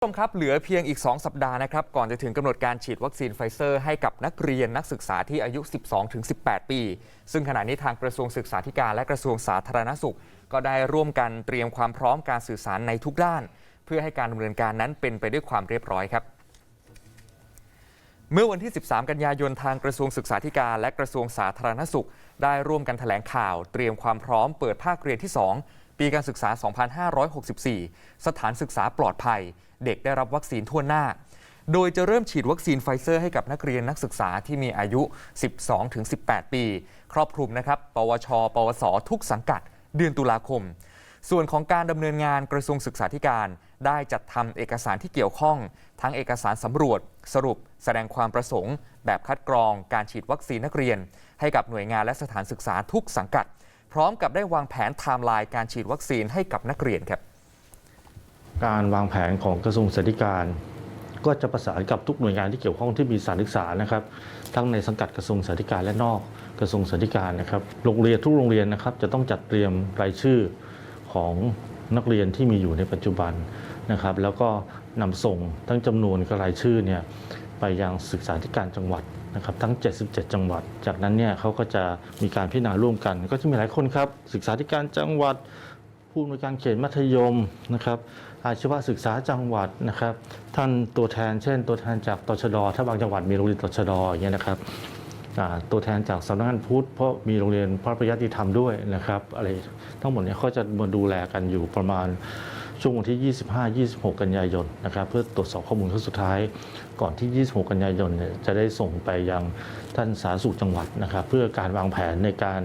ผู้ชมครับเหลือเพียงอีก 2 สัปดาห์นะครับก่อนจะถึงกำหนดการฉีดวัคซีนไฟเซอร์ให้กับนักเรียนนักศึกษาที่อายุ 12-18 ปี ซึ่งขณะนี้ทางกระทรวงศึกษาธิการและกระทรวงสาธารณสุข ก็ได้ร่วมกันเตรียมความพร้อมการสื่อสารในทุกด้าน เพื่อให้การดำเนินการนั้นเป็นไปด้วยความเรียบร้อยครับ เมื่อวันที่ 13 กันยายนทางกระทรวงศึกษาธิการและกระทรวงสาธารณสุข ได้ร่วมกันแถลงข่าว เตรียมความพร้อมเปิดภาคเรียนที่ 2 ปีการศึกษา 2564 สถานศึกษาปลอดภัย เด็กได้รับวัคซีนทั่วหน้า โดยจะเริ่มฉีดวัคซีนไฟเซอร์ให้กับนักเรียนนักศึกษาที่มีอายุ 12-18 ปี ครอบคลุมนะครับ ปวช ปวส ทุกสังกัด เดือนตุลาคม ส่วนของการดำเนินงานกระทรวงศึกษาธิการ ได้จัดทำเอกสารที่เกี่ยวข้อง ทั้งเอกสารสำรวจ สรุป แสดงความประสงค์ แบบคัดกรอง การฉีดวัคซีนนักเรียน ให้กับหน่วยงานและสถานศึกษาทุกสังกัด พร้อมกับได้วางแผนไทม์ไลน์การฉีดวัคซีนให้กับนักเรียนครับการวางแผนของกระทรวงศึกษาธิการ ก็จะประสานกับทุกหน่วยงานที่เกี่ยวข้องที่มีสานศึกษานะครับ ทั้งในสังกัดกระทรวงศึกษาธิการและนอกกระทรวงศึกษาธิการนะครับโรงเรียนทุกโรงเรียนนะครับ จะต้องจัดเตรียมรายชื่อของนักเรียนที่มีอยู่ในปัจจุบันนะครับ แล้วก็นำส่งทั้งจำนวนกับรายชื่อเนี่ย ไปยังศึกษาธิการจังหวัดนะครับทั้ง 77 จังหวัด จากนั้นเนี่ยเขาก็จะมีการพิจารณาร่วมกัน ก็จะมีหลายคนครับ ศึกษาธิการจังหวัด ผู้อำนวยการเขตมัธยมนะครับอาชีวศึกษาจังหวัดนะครับ ท่านตัวแทนเช่น ตัวแทนจากตชดถ้าบางจังหวัดมีโรงเรียนตชดอย่างเงี้ยนะครับตัวแทนจากสำนักงานพุทธเพราะมีโรงเรียนพระประยัติธรรมด้วยนะครับอะไรทั้งหมดเนี่ยเขาจะมาดูแลกันอยู่ประมาณ ช่วงวันที่ 25-26 กันยายนนะครับเพื่อตรวจสอบข้อมูลครั้งสุดท้าย ก่อนที่ 26 กันยายนเนี่ยจะได้ส่งไปยังท่านสาธารณสุขจังหวัดนะครับเพื่อการวางแผนในการ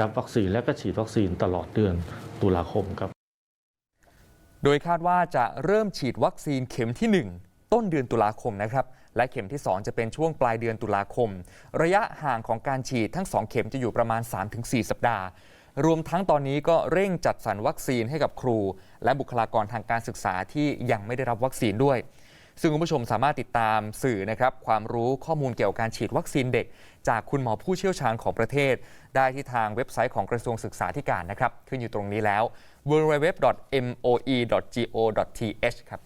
รับวัคซีนและก็ฉีดวัคซีนตลอดเดือนตุลาคมครับ โดยคาดว่าจะเริ่มฉีดวัคซีนเข็มที่ 1 ต้นเดือนตุลาคมนะครับและเข็มที่ 2 จะเป็นช่วงปลายเดือนตุลาคม ระยะห่างของการฉีดทั้ง 2 เข็มจะอยู่ประมาณ 3-4 สัปดาห์ รวมทั้งตอนนี้ก็เร่งจัดสรรวัคซีนให้กับครู และบุคลากรทางการศึกษาที่ยังไม่ได้รับวัคซีนด้วย ซึ่งคุณผู้ชมสามารถติดตามสื่อนะครับความรู้ข้อมูลเกี่ยวกับการฉีดวัคซีนเด็ก จากคุณหมอผู้เชี่ยวชาญของประเทศ ได้ที่ทางเว็บไซต์ของกระทรวงศึกษาธิการนะครับขึ้นอยู่ตรงนี้แล้ว www.moe.go.th ครับ